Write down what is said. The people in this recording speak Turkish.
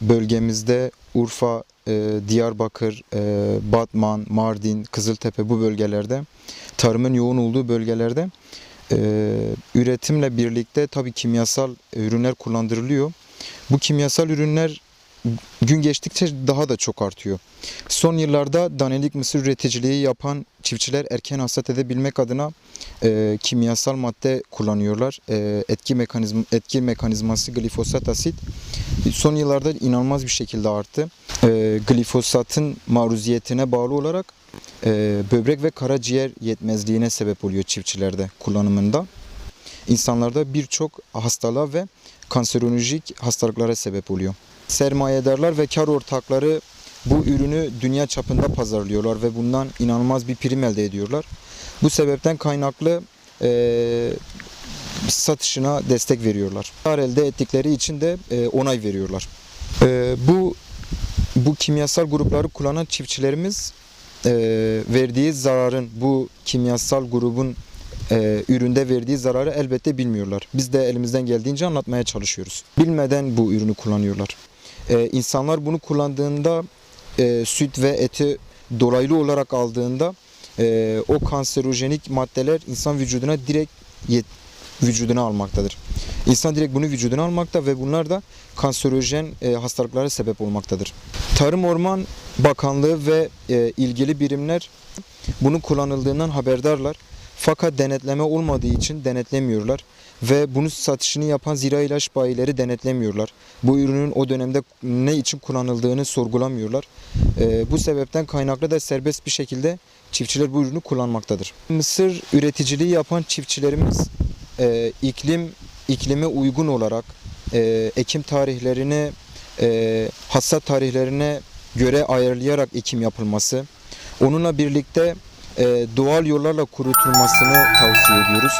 Bölgemizde Urfa, e, Diyarbakır, e, Batman, Mardin, Kızıltepe bu bölgelerde tarımın yoğun olduğu bölgelerde e, üretimle birlikte tabii kimyasal ürünler kullandırılıyor. Bu kimyasal ürünler gün geçtikçe daha da çok artıyor. Son yıllarda danelik mısır üreticiliği yapan çiftçiler erken hasat edebilmek adına e, kimyasal madde kullanıyorlar. E, etki mekanizm etki mekanizması glifosat asit son yıllarda inanılmaz bir şekilde arttı. E, glifosatın maruziyetine bağlı olarak e, böbrek ve karaciğer yetmezliğine sebep oluyor çiftçilerde kullanımında. İnsanlarda birçok hastalığa ve kanserolojik hastalıklara sebep oluyor. Sermayedarlar ve kar ortakları bu ürünü dünya çapında pazarlıyorlar ve bundan inanılmaz bir prim elde ediyorlar. Bu sebepten kaynaklı e, satışına destek veriyorlar. Kar elde ettikleri için de e, onay veriyorlar. E, bu bu kimyasal grupları kullanan çiftçilerimiz e, verdiği zararın bu kimyasal grubun e, üründe verdiği zararı elbette bilmiyorlar. Biz de elimizden geldiğince anlatmaya çalışıyoruz. Bilmeden bu ürünü kullanıyorlar. E, insanlar bunu kullandığında e, süt ve eti dolaylı olarak aldığında e, o kanserojenik maddeler insan vücuduna direkt yet, vücuduna almaktadır. İnsan direkt bunu vücuduna almakta ve bunlar da kanserojen e, hastalıklara sebep olmaktadır. Tarım Orman Bakanlığı ve e, ilgili birimler bunun kullanıldığından haberdarlar. Fakat denetleme olmadığı için denetlemiyorlar ve bunun satışını yapan zira ilaç bayileri denetlemiyorlar. Bu ürünün o dönemde ne için kullanıldığını sorgulamıyorlar. E, bu sebepten kaynaklı da serbest bir şekilde çiftçiler bu ürünü kullanmaktadır. Mısır üreticiliği yapan çiftçilerimiz e, iklim iklime uygun olarak e, ekim tarihlerini e, hasat tarihlerine göre ayarlayarak ekim yapılması, onunla birlikte doğal yollarla kurutulmasını tavsiye ediyoruz.